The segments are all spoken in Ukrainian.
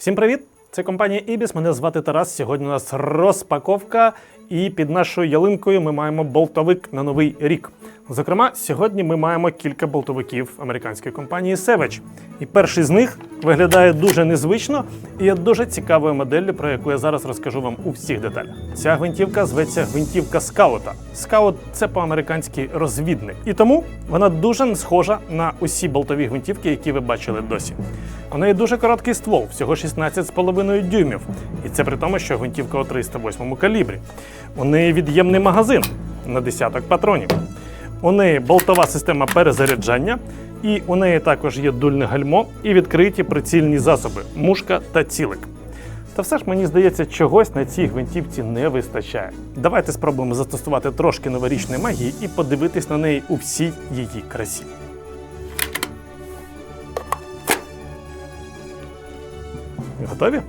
Всім привіт! Це компанія Ібіс. Мене звати Тарас. Сьогодні у нас розпаковка, і під нашою ялинкою ми маємо болтовик на новий рік. Зокрема, сьогодні ми маємо кілька болтовиків американської компанії Savage. І перший з них виглядає дуже незвично і є дуже цікавою моделлю, про яку я зараз розкажу вам у всіх деталях. Ця гвинтівка зветься гвинтівка скаута. Скаут це по-американськи розвідник, і тому вона дуже не схожа на усі болтові гвинтівки, які ви бачили досі. У неї дуже короткий ствол, всього 16,5 дюймів. І це при тому, що гвинтівка у 308 калібрі. У неї від'ємний магазин на десяток патронів. У неї болтова система перезаряджання, і у неї також є дульне гальмо і відкриті прицільні засоби мушка та цілик. Та все ж мені здається, чогось на цій гвинтівці не вистачає. Давайте спробуємо застосувати трошки новорічної магії і подивитись на неї у всій її красі. Готові?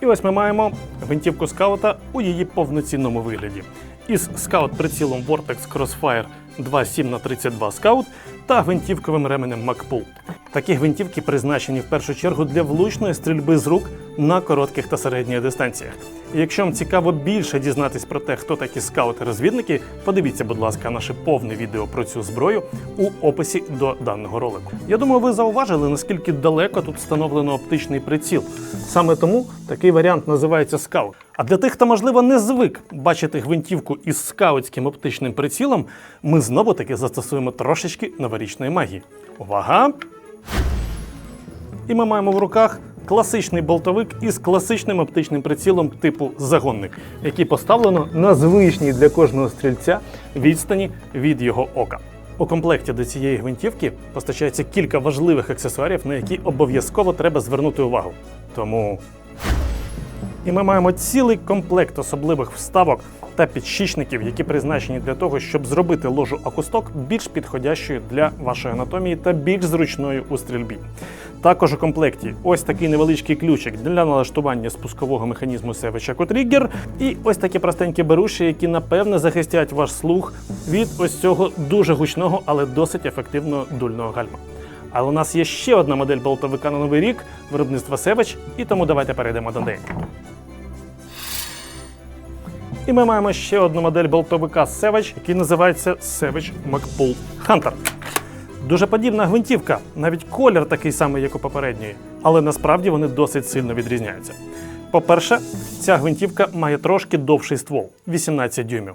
І ось ми маємо гвинтівку скаута у її повноцінному вигляді. Із скаут-прицілом Vortex Crossfire 27 на 32 Scout та гвинтівковим ременем MacPool. Такі гвинтівки призначені в першу чергу для влучної стрільби з рук на коротких та середніх дистанціях. І якщо вам цікаво більше дізнатись про те, хто такі скаути-розвідники, подивіться, будь ласка, наше повне відео про цю зброю у описі до даного ролику. Я думаю, ви зауважили, наскільки далеко тут встановлено оптичний приціл. Саме тому такий варіант називається скаут. А для тих, хто, можливо, не звик бачити гвинтівку із скаутським оптичним прицілом, ми знову таки застосуємо трошечки новорічної магії. Увага! І ми маємо в руках класичний болтовик із класичним оптичним прицілом типу загонник, який поставлено на звичній для кожного стрільця відстані від його ока. У комплекті до цієї гвинтівки постачається кілька важливих аксесуарів, на які обов'язково треба звернути увагу. Тому і ми маємо цілий комплект особливих вставок та підщічників, які призначені для того, щоб зробити ложу акусток більш підходящою для вашої анатомії та більш зручною у стрільбі. Також у комплекті ось такий невеличкий ключик для налаштування спускового механізму Echo Trigger і ось такі простенькі беруші, які напевне захистять ваш слух від ось цього дуже гучного, але досить ефективного дульного гальма. Але у нас є ще одна модель болтовика на новий рік виробництва Savage, і тому давайте перейдемо до неї. І ми маємо ще одну модель болтовика Savage, який називається Savage MacPool Hunter. Дуже подібна гвинтівка, навіть колір такий самий, як у попередньої, але насправді вони досить сильно відрізняються. По-перше, ця гвинтівка має трошки довший ствол 18 дюймів.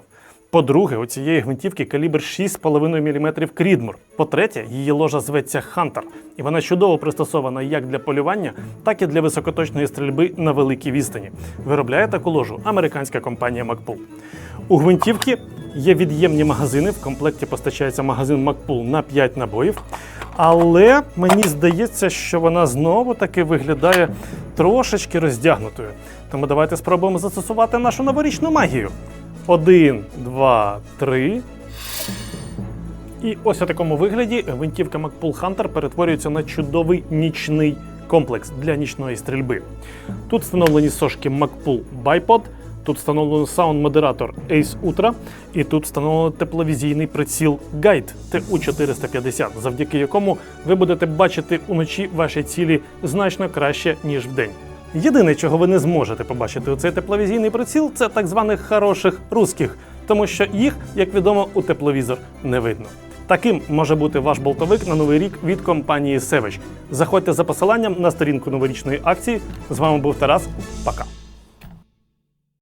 По-друге, у цієї гвинтівки калібр 6,5 мм Крідмур. По-третє, її ложа зветься Хантер, і вона чудово пристосована як для полювання, так і для високоточної стрільби на великій відстані. Виробляє таку ложу американська компанія MacPool. У гвинтівки є від'ємні магазини. В комплекті постачається магазин MacPool на 5 набоїв. Але мені здається, що вона знову таки виглядає трошечки роздягнутою. Тому давайте спробуємо застосувати нашу новорічну магію. Один, два, три. І ось у такому вигляді гвинтівка MacPool Hunter перетворюється на чудовий нічний комплекс для нічної стрільби. Тут встановлені сошки MacPool Bipod, тут встановлено саунд-модератор Ace Ultra, і тут встановлено тепловізійний приціл Guide TU450, завдяки якому ви будете бачити уночі ваші цілі значно краще, ніж вдень. Єдине, чого ви не зможете побачити у цей тепловізійний приціл, це так званих хороших русських, тому що їх, як відомо, у тепловізор не видно. Таким може бути ваш болтовик на новий рік від компанії Севич. Заходьте за посиланням на сторінку новорічної акції. З вами був Тарас. Пока.